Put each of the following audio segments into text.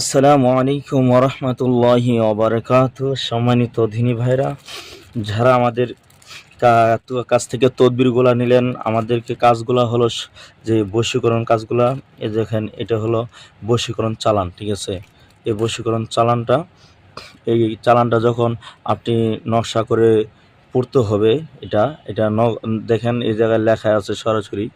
আসসালামু আলাইকুম ওরহমতুল্লাহি ওবরাকাত। সম্মানিত ধিনী ভাইরা, যারা আমাদের কাছ থেকে তদবিরগুলো নিলেন, আমাদেরকে কাজগুলো হলো যে বশীকরণ কাজগুলা এ দেখেন, এটা হলো বশীকরণ চালান, ঠিক আছে? এই বশীকরণ চালানটা, এই চালানটা যখন আপনি নকশা করে পড়তে হবে, এটা এটা দেখেন, এই জায়গায় লেখা আছে সরাসরি,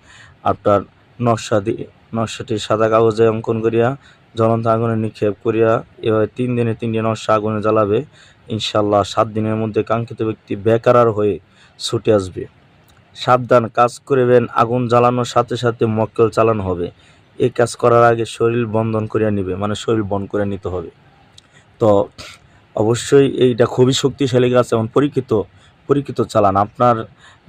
আপনার নকশা দিয়ে নকশাটি সাদা কাগজে অঙ্কন করিয়া জ্বলন্ত আগুনে নিক্ষেপ করিয়া এভাবে তিন দিনে তিনটি নকশা আগুনে জ্বালাবে ইনশাল্লাহ সাত দিনের মধ্যে কাঙ্ক্ষিত ব্যক্তি বেকারার হয়ে ছুটে আসবে। সাবধান, কাজ করিবেন, আগুন জ্বালানোর সাথে সাথে মক্কেল চালানো হবে। এই কাজ করার আগে শরীর বন্ধন করিয়া নিবে মানে শরীর বন্ধ করে নিতে হবে। তো, অবশ্যই এইটা খুবই শক্তিশালী গাছ এবং পরীক্ষিত পরীক্ষিত চালান। আপনার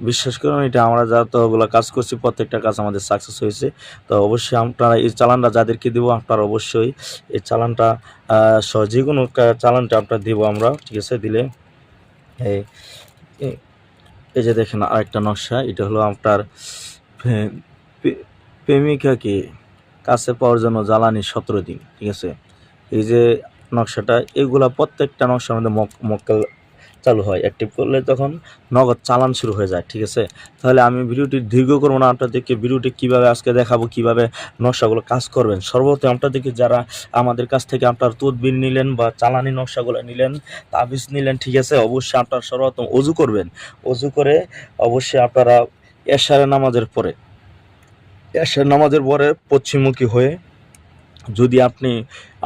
বিশ্বাস করুন, এটা আমরা যতগুলো কাজ করছি, প্রত্যেকটা কাজ আমাদের সাকসেস হয়েছে। তো অবশ্যই আপনারা এই চালানটা যাদেরকে দেবো, আপনারা অবশ্যই এই চালানটা সহ যে কোনো চালানটা আপনার দেবো আমরা, ঠিক আছে? দিলে এই যে দেখেন আরেকটা নকশা, এটা হলো আপনার প্রে- প্রে- প্রেমিকাকে কাছে পাওয়ার জন্য জ্বালানি সতেরো দিন, ঠিক আছে? এই যে নকশাটা, এগুলা প্রত্যেকটা নকশার মধ্যে মক- মক্কেল চালু হয়। অ্যাক্টিভ করলে তখন নগদ চালান শুরু হয়ে যায়, ঠিক আছে? তাহলে আমি ভিডিওটি দীর্ঘ করব না, আপনাদেরকে ভিডিওটি কীভাবে আজকে দেখাবো, কীভাবে নকশাগুলো কাজ করবেন? সর্বপ্রথম আপনাদেরকে যারা আমাদের কাছ থেকে আপনার তদবির নিলেন বা চালানি নকশাগুলো নিলেন, তাবিজ নিলেন, ঠিক আছে? অবশ্যই আপনার সর্বপ্রথম অজু করবেন। অজু করে অবশ্যই আপনারা এশারে নামাজের পরে এশার নামাজের পরে পশ্চিমমুখী হয়ে যদি আপনি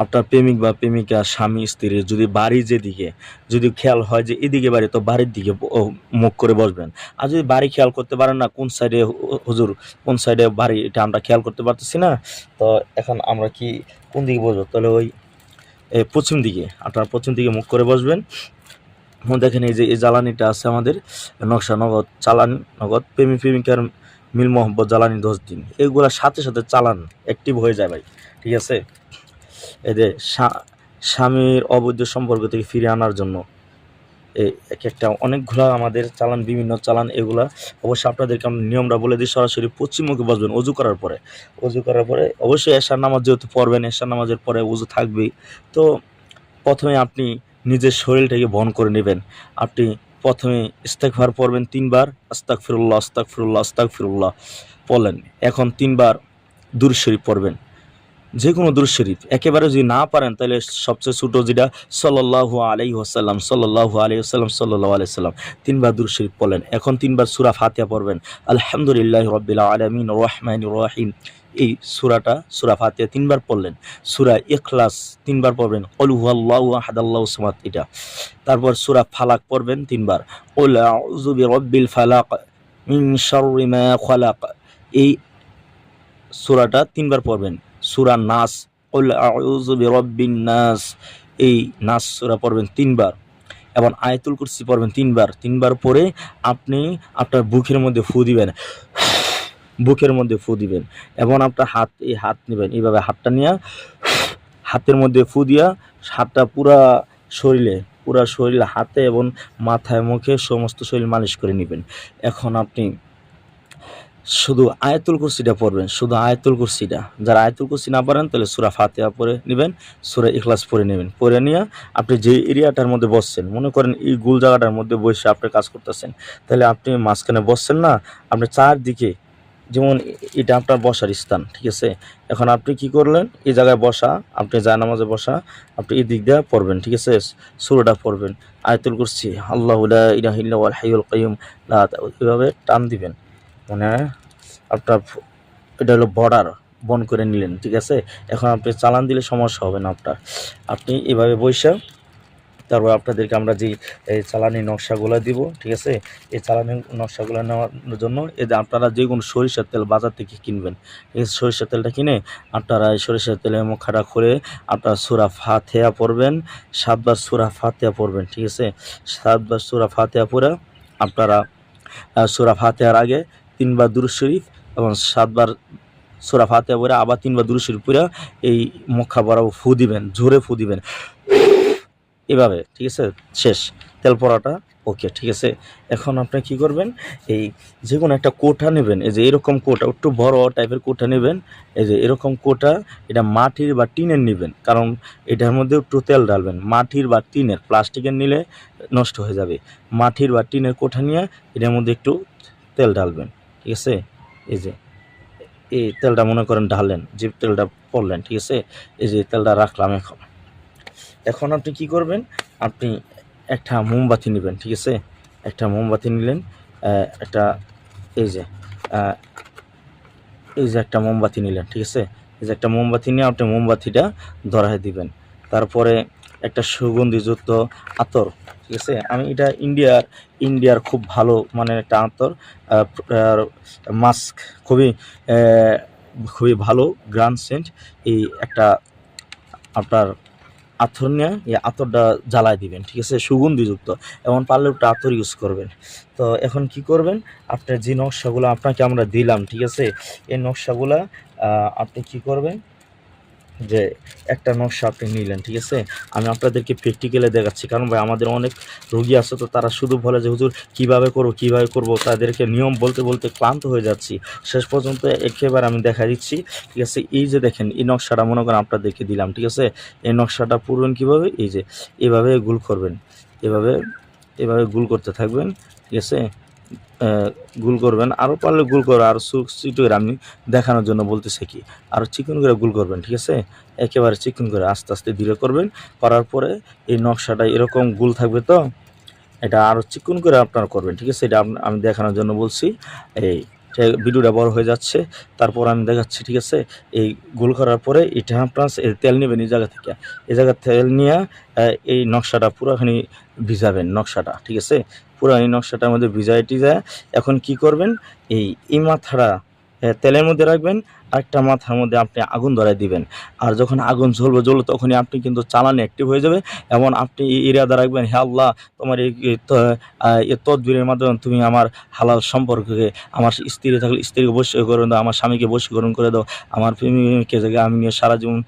আপনার প্রেমিক বা প্রেমিকা স্বামী, স্ত্রী যদি বাড়ি যেদিকে, যদি খেয়াল হয় যে এদিকে বাড়ি, তো বাড়ির দিকে মুখ করে বসবেন। আর যদি বাড়ি খেয়াল করতে পারেন না, কোন সাইডে হুজুর, কোন সাইডে বাড়ি, এটা আমরা খেয়াল করতে পারতেছি না, তো এখন আমরা কি, কোন দিকে বসবো? তাহলে ওই পশ্চিম দিকে, আপনার পশ্চিম দিকে মুখ করে বসবেন। দেখেন এই যে, এই জ্বালানিটা আছে আমাদের, নকশা নগদ, চালান নগদ প্রেমিক প্রেমিকার মিল মোহব্বত, জ্বালানি দশ দিন। এগুলা সাথে সাথে চালান অ্যাক্টিভ হয়ে যায় ভাই। ঠিক আছে? এদের স্বা- স্বামীর অবৈধ সম্পর্ক থেকে ফিরে আনার জন্য। এক একটা অনেকগুলা আমাদের চালান, বিভিন্ন চালান, এগুলা অবশ্যই আপনাদেরকে আমি নিয়মটা বলে দিই, সরাসরি পশ্চিমমুখী বসবেন অজু করার পরে। অজু করার পরে অবশ্যই এশার নামাজ যেহেতু পড়বেন, এশার নামাজের পরে অজু থাকবেই। তো প্রথমে আপনি নিজের শরীরটাকে বহন করে নেবেন। আপনি প্রথমে ইস্তেকভার পড়বেন তিনবার আস্তাক ফিরুল্লাহ আস্তাক ফিরুল্লাহ আস্তাক ফিরুল্লাহ পড়লেন। এখন তিনবার দূর শরীফ পড়বেন। যে কোনো দূর শরীফ একেবারে যদি না পারেন, তাহলে সবচেয়ে ছোটো যেটা সল্লাহু আলাই ওসাল্লাম সল্লাহু আলাই ওসাল্লাম সল্লাহ আলাই সাল্লাম তিনবার দূর শরীফ পড়লেন। এখন তিনবার সুরা ফাতিয়া পড়বেন। আলহামদুলিল্লাহ রবিল্লা আলমিন রহমান রহিম। এই সুরাটা, সুরা ফাতিয়া তিনবার পড়লেন। সুরা ইখলাস তিনবার পড়বেন। অলু আল্লাহ হাদাল্লাহ সামাত এটা। তারপর সুরা ফালাক পড়বেন তিনবার। ওলা রব্বিল ফালাক মিন শাররি মা খালাক। এই সুরাটা তিনবার পড়বেন। সুরা নাস বিরাব্বিন নাস এই নাস সুরা পড়বেন তিনবার। এবং আয়াতুল কুরসি পড়বেন তিনবার। তিনবার পরে আপনি আপনার বুকের মধ্যে ফু দিবেন। বুকের মধ্যে ফু দিবেন। এবং আপনার হাত, এই হাত নেবেন। এইভাবে হাতটা নিয়ে, হাতের মধ্যে ফু দিয়া হাতটা পুরা শরীরে পুরা শরীরে হাতে এবং মাথায়, মুখে সমস্ত শরীর মালিশ করে নেবেন। এখন আপনি শুধু আয়াতুল কুরসিটা পড়বেন, শুধু আয়াতুল কুরসিটা। যারা আয়াতুল কুরসি না পারেন তাহলে সুরা ফাতিহা পরে নেবেন, সুরা ইখলাস পরে নেবেন। পরে নিয়ে আপনি যে এরিয়াটার মধ্যে বসছেন, মনে করেন এই গুল জায়গাটার মধ্যে বসে আপনি কাজ করতেছেন, তাহলে আপনি মাঝখানে বসছেন না, আপনি চারদিকে, যেমন এটা আপনার বসার স্থান, ঠিক আছে? এখন আপনি কি করলেন? এই জায়গায় বসা, আপনি যায় নামাজে বসা, আপনি এই দিক দিয়ে পড়বেন, ঠিক আছে? সুরটা পড়বেন। আয়তুল কুরসি, আল্লাহ ইলাহা ইল্লা ওয়াল হাইয়ুল কাইয়ুম লা তাউ- এভাবে টান দিবেন। মানে আপনার এটা হলো বর্ডার বন করে নিলেন, ঠিক আছে? এখন আপনি চালান দিলে সমস্যা হবে না আপনার। আপনি এভাবে বৈশা তারপর আপনাদেরকে আমরা যে এই চালানি নকশাগুলো দিব, ঠিক আছে? এই চালানি নকশাগুলো নেওয়ার জন্য এই যে আপনারা যে কোনো সরিষার তেল বাজার থেকে কিনবেন, এই সরিষার তেলটা কিনে আপনারা এই সরিষার তেলের মুখাটা করে আপনারা সুরা ফাতেয়া পড়বেন, সাতবার সুরা ফাতেয়া পড়বেন, ঠিক আছে? সাতবার সুরা ফাতেয়া পড়ে আপনারা সুরা ফাতেহার আগে তিনবার দুরুদ শরীফ এবং সাতবার সোরা ফাতেহা পড়ে আবার তিনবার দুরুদ শরীফ পড়ে এই মক্কা বরাবর ফু দিবেন, জোরে ফু দিবেন। এভাবে, ঠিক আছে? শেষ। তেল পড়াটা ওকে, ঠিক আছে? এখন আপনি কি করবেন? এই যে কোনো একটা কোটা নেবেন, এই যে এরকম কোটা, একটু বড় টাইপের কোটা নেবেন, এই যে এরকম কোটা, এটা মাটির বা টিনের নেবেন, কারণ এটার মধ্যে একটু তেল ডালবেন মাটির বা টিনের, প্লাস্টিকের নিলে নষ্ট হয়ে যাবে। মাটির বা টিনের কোঠা নিয়ে এটার মধ্যে একটু তেল ডালবেন ঠিক আছে? এই যে, এই তেলটা মনে করেন ঢাললেন যে তেলটা পড়লেন, ঠিক আছে? এই যে তেলটা রাখলাম এখন। এখন আপনি কি করবেন? আপনি একটা মোমবাতি নেবেন, ঠিক আছে? একটা মোমবাতি নিলেন একটা, এই যে এই যে একটা মোমবাতি নিলেন, ঠিক আছে? এই যে একটা মোমবাতি নিয়ে আপনি মোমবাতিটা ধরায় দিবেন। তারপরে একটা সুগন্ধিযুক্ত আতর, ঠিক আছে? আমি এটা ইন্ডিয়ার ইন্ডিয়ার খুব ভালো মানে একটা আতর মাস্ক খুবই খুবই ভালো গ্রান সেন্ট। এই একটা আপনার আতর নিয়ে এই আতরটা জ্বালায় দিবেন, ঠিক আছে? সুগন্ধিযুক্ত এবং পারলে একটা আতর ইউজ করবেন। তো এখন কি করবেন? আপনার যে নকশাগুলো আপনাকে আমরা দিলাম, ঠিক আছে? এই নকশাগুলো আপনি কি করবেন? যে একটা নকশা আপনি নিলেন, ঠিক আছে? আমি আপনাদেরকে প্র্যাকটিক্যালে দেখাচ্ছি। কারণ ভাই, আমাদের অনেক রোগী আছে তো তারা শুধু বলে যে, হুজুর, কীভাবে করব কীভাবে করব? তাদেরকে নিয়ম বলতে বলতে ক্লান্ত হয়ে যাচ্ছি। শেষ পর্যন্ত একেবারে আমি দেখা দিচ্ছি, ঠিক আছে? এই যে দেখেন, এই নকশাটা মনে করেন আপনাদেরকে দিলাম, ঠিক আছে? এই নকশাটা পুরবেন কীভাবে? এই যে, এভাবে গুল করবেন, এভাবে এভাবে গুল করতে থাকবেন, ঠিক আছে? গুল করবেন। আরও পারলে গুল করে আরও সুইট করে আমি দেখানোর জন্য বলতেছি কি আর চিকন করে গুল করবেন, ঠিক আছে? একেবারে চিকন করে আস্তে আস্তে ধীরে করবেন। করার পরে এই নকশাটা এরকম গুল থাকবে তো? এটা আরও চিকন করে আপনারা করবেন, ঠিক আছে? এটা আমি দেখানোর জন্য বলছি। এই ভিডিওটা বড় হয়ে যাচ্ছে, তারপর আমি দেখাচ্ছি, ঠিক আছে? এই গোল করার পরে এটা প্লাস এই তেল নেবেন এই জায়গা থেকে। এই জায়গা তেল নিয়ে এই নকশাটা পুরোখানি ভিজাবেন, নকশাটা, ঠিক আছে? পুরো এই নকশাটার মধ্যে ভিজাইটি যায়। এখন কি করবেন? এই এই মাথাটা তেলের মধ্যে রাখবেন আরেকটা মাথার মধ্যে আপনি আগুন ধরাই দিবেন। আর যখন আগুন জ্বলবে জ্বলবে তখনই আপনি কিন্তু চালানি অ্যাক্টিভ হয়ে যাবে। এবং আপনি ইরাদা রাখবেন, হে আল্লাহ, তোমার এই তদবিরের মাধ্যমে তুমি আমার হালাল সম্পর্ককে, আমার স্ত্রী থাকলে স্ত্রীকে বশীকরণ দাও, আমার স্বামীকে বশীকরণ করে দাও, আমার প্রেমিককে থেকে আমি সারা জীবন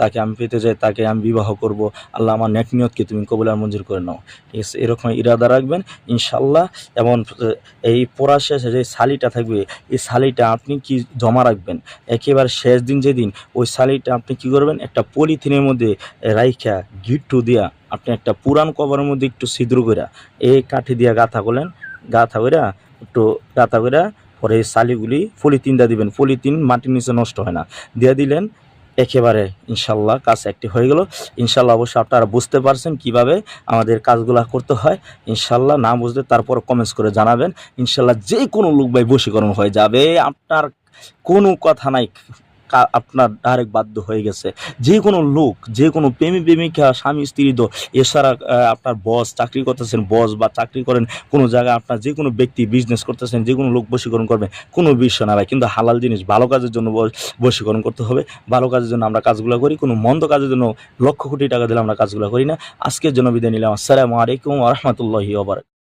তাকে আমি পেতে যাই তাকে আমি বিবাহ করব। আল্লাহ আমার নেক নিয়তকে তুমি কবুল আর মঞ্জুর করে নাও। ঠিক আছে এরকম ইরাদা রাখবেন ইনশাল্লাহ এবং এই পড়া শেষে যে শালিটা থাকবে, এই শালিটা আপনি কি জমা রাখবেন? একেবারে শেষ দিন যেদিন ওই শালিটা আপনি কি করবেন? একটা পলিথিনের মধ্যে রাইখা গিট্টু দিয়া আপনি একটা পুরান কভারের মধ্যে একটু ছিদ্র কইরা এই কাঠি দিয়া গাঁথা করলেন। গাঁথা কইরা একটু গাঁথা কইরা পরে এই শালিগুলি পলিথিনটা দিবেন। পলিথিন মাটির নিচে নষ্ট হয় না। দিয়ে দিলেন, একেবারে ইনশাল্লাহ কাজ একটি হয়ে গেল। ইনশাল্লাহ অবশ্যই আপনারা বুঝতে পারছেন কীভাবে আমাদের কাজগুলা করতে হয়। ইনশাল্লাহ না বুঝলে তারপর কমেন্টস করে জানাবেন। ইনশাল্লাহ যে কোনো লোক ভাই বশীকরণ হয়ে যাবে। আপনার কোনো কথা নাই আপনার ডাইরেক্ট বাধ্য হয়ে গেছে। যে কোনো লোক, যে কোনো প্রেমী, প্রেমিকা, স্বামী, স্ত্রী তো এছাড়া আপনার বস চাকরি করতেছেন বস বা চাকরি করেন, কোনো জায়গায় আপনার যে কোনো ব্যক্তি বিজনেস করতেছেন, যে কোনো লোক বশীকরণ করবে, কোনো বিষয় না কিন্তু হালাল জিনিস ভালো কাজের জন্য বশ- বশীকরণ করতে হবে। ভালো কাজের জন্য আমরা কাজগুলো করি, কোনো মন্দ কাজের জন্য লক্ষ কোটি টাকা দিলে আমরা কাজগুলো করি না। আজকের জন্য বিদায় নিলাম। আসসালামু আলাইকুম রহমতুল্লাহি ওবরাক